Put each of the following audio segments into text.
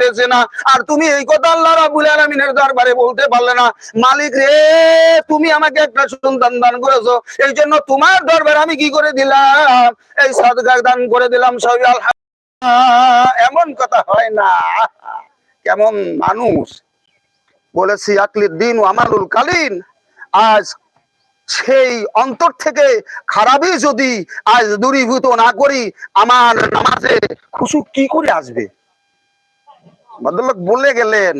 পারতেছে না। আর তুমি এই কথা আল্লাহ রাবুল আলমিনের দরবারে বলতে পারলে না। মালিক রে, তুমি আমাকে একটা সন্তান দান করেছ। এই জন্য তোমার দরবারে আমি কি করে দিলাম? এই সদকা দান করে দিলাম, সবই আলহামদুলিল্লাহ। এমন কথা হয় না। কেমন মানুষ? বলেছি আকলির দিন ও আমালুল কালীন, আজ সেই অন্তর থেকে খারাপই যদি আজ দূরীভূত না করি, আমার নামাজে খুশু কি করে আসবে? ভদ্রলোক বলে গেলেন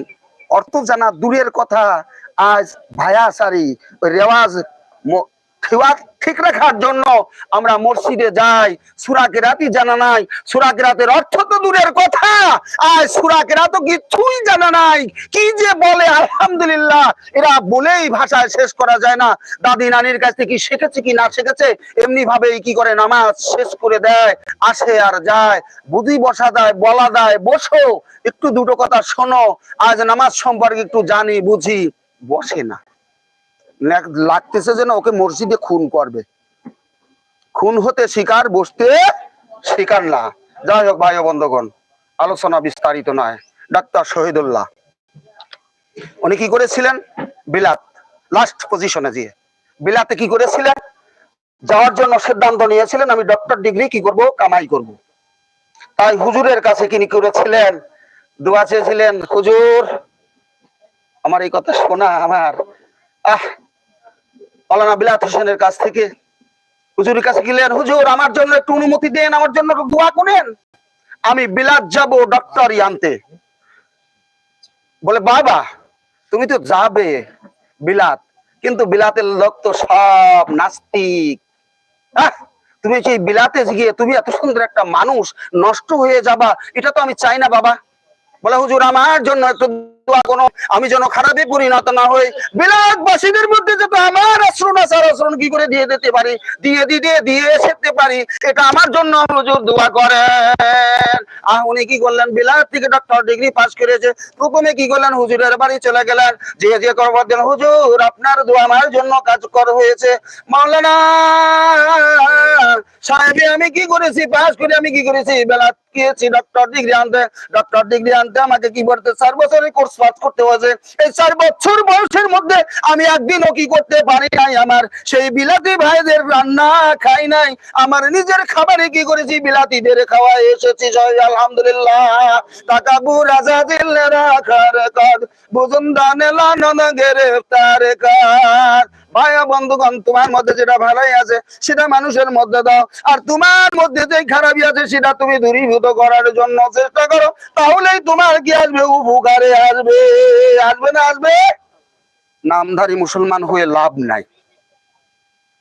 অর্থ জানা দূরের কথা আজ ভায়া সারি রেওয়াজ ম- ঠিক রাখার জন্য আমরা মসজিদে যাই সুরা কেরাতি জানা নাই সুরা কেরাতের অর্থ তো দূরের কথা। আজ সুরা কেরাত কিছুই জানা নাই। কি যে বলে, আলহামদুলিল্লাহ, এরা বলেই ভাষায় শেষ করা যায় না। দাদি নানির কাছ থেকে শিখেছে কি না শিখেছে এমনি ভাবেই কি করে নামাজ শেষ করে দেয়, আসে আর যায়। বুদ্ধি বসা দেয় বলা দেয় বসো, একটু দুটো কথা শোনো। আজ নামাজ সম্পর্কে একটু জানি, বুঝি, বসে না। লাগতেছে যেন ওকে মসজিদে খুন করবে। খুন হতে শিকার বসতে শিকার না। যাই হোক, ভাই বন্ধুগণ, আলোচনা বিস্তারিত নয়। ডাক্তার শহীদুল্লাহ। উনি কি করেছিলেন? বিলাত লাস্ট পজিশনে গিয়ে। বিলাতে কি করেছিলেন? যাওয়ার জন্য সিদ্ধান্ত নিয়েছিলেন, আমি ডক্টর ডিগ্রি কি করব? কামাই করব। তাই হুজুরের কাছে তিনি করেছিলেন? দোয়া চেয়েছিলেন, হুজুর, আমার এই কথা শোনা আমার। আহ মৌলানা বিলাত হোসেনের কাছ থেকে। হুজুরের কাছে গেলেন, হুজুর, আমার জন্য একটু অনুমতি দেন, আমার জন্য একটু দোয়া করেন। আমি বিলাত যাব ডক্টর আনতে। বলে, বাবা, তুমি তো যাবে বিলাত, কিন্তু বিলাতের লোক তো সব নাস্তিক। তুমি সেই বিলাতে গিয়ে তুমি এত সুন্দর একটা মানুষ, নষ্ট হয়ে যাবা, এটা তো আমি চাই না, বাবা। বলে, হুজুর, আমার জন্য একটু আমি যেন খারাপে পরিণত না হই বিলাতবাসীদের মধ্যে যাতে আমার আশ্রণ আচার আশ্রণ কি করে দিয়ে দিতে পারি? দিয়ে দিয়ে দিয়ে যেতে পারি। এটা আমার জন্য হুজুর দোয়া করেন। আহ, উনি কি করলেন? বিলাত থেকে ডক্টর ডিগ্রি পাস করেছে। প্রথমে কি করলেন? হুজুরের বাড়ি চলে গেলেন। যে যে করবার দিন হুজুর, আপনার দোয়া আমার জন্য কাজ কর হয়েছে। মাওলানা সাহেবে, আমি কি করেছি? পাস করে আমি কি করেছি? বেলাত গিয়েছি ডক্টর ডিগ্রি আনতে। ডক্টর ডিগ্রি আনতে আমাকে কি বলতে চার কোর্স পাস করতে হয়েছে। এই চার বছর বয়সের মধ্যে আমি একদিনও কি করতে পারি নাই আমার। সেই বিলাতি ভাইদের রান্না খাই নাই। আমার নিজের খাবারে কি করেছি? বিলাতিদের খাওয়া এসেছি জয়, আলহামদুলিল্লাহ। তাকাবু রাজা দিল্লে রাখার কাজ বুঝুন দানে লানন গ্রেফতার কাজ ভাইয়া বন্ধুগণ, তোমার মধ্যে যেটা ভালোই আছে, সেটা মানুষের মধ্যে দাও। আর তোমার মধ্যে যে খারাপই আছে, সেটা তুমি দূরীভূত করার জন্য চেষ্টা করো। তাহলেই তোমার কি আসবে? উপকারে আসবে। আসবে না আসবে? নামধারী মুসলমান হয়ে লাভ নাই।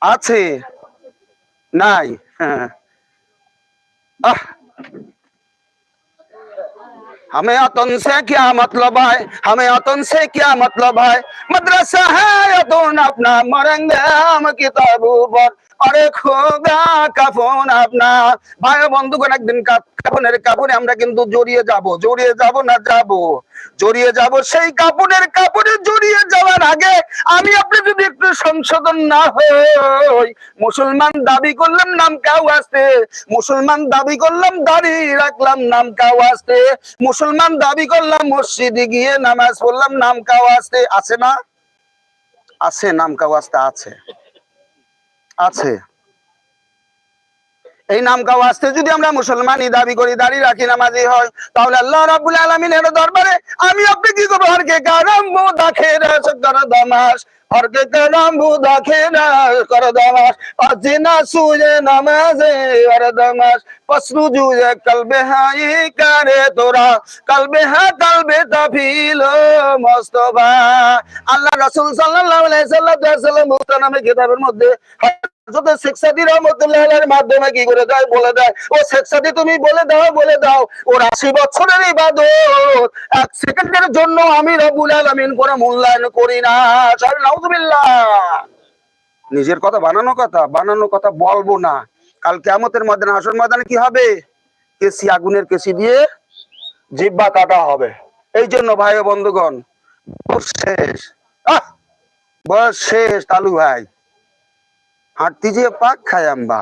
আছে? নাই? হ্যাঁ। আহ! हमें अतन से क्या मतलब है? हमें अतन से क्या मतलब है? मदरसा है अतन अपना मरेंगे हम किताबों पर? আরে খোদা, কাফন আপনা ভাই বন্ধুগণ একদিন কাফনের কাপড়ে আমরা কিন্তু জড়িয়ে যাব। জড়িয়ে যাব না যাব? জড়িয়ে যাব সেই কাপড়ের কাপড়ে জড়িয়ে যাওয়ার আগে আমি আপনি যদি একটু সংশোধন না হই, মুসলমান দাবি করলাম নাম কাউ আসতে মুসলমান দাবি করলাম দাড়ি রাখলাম নাম কাউ আসতে মুসলমান দাবি করলাম মসজিদে গিয়ে নামাজ পড়লাম নাম কাউ আসতে আছে না? আছে, নাম কাউ আসতে আছে। আছে। এই নাম কাউ আসতে যদি আমরা মুসলমানই দাবি করি দাঁড়িয়ে রাখি, নামাজি হয় তাহলে আল্লাহ রাব্বুল আলামিনের দরবারে আমি আপনি কি করব? হরকে দামাস হরকে কর দামাস সুজে নামাজে আর দামাস পসরু জুজে কলবে হাই কারে তোরা। কলবে হা, কলবে তাফিল মোস্তফা। আল্লাহ রাসূল সাল্লাল্লাহু আলাইহি সাল্লাম কিতাবের মধ্যে মাধ্যমে কি করে দেয় বলে দেয়। ও শেখ তুমি বলে দাও বলে দাও। ওর এক জন্য আমি করে মূল্যায়ন করি নিজের কথা, বানানো কথা বানানো কথা বলব না। কাল কেমতের ময়দানে আসর ময়দানে কি হবে? কেসি আগুনের কেসি দিয়ে জিব্বা কাটা হবে। এই জন্য ভাই বন্ধুগণ শেষ। আহ! বয়স শেষ, তালু ভাই। হাঁটতি যে পাক খায় আম্বা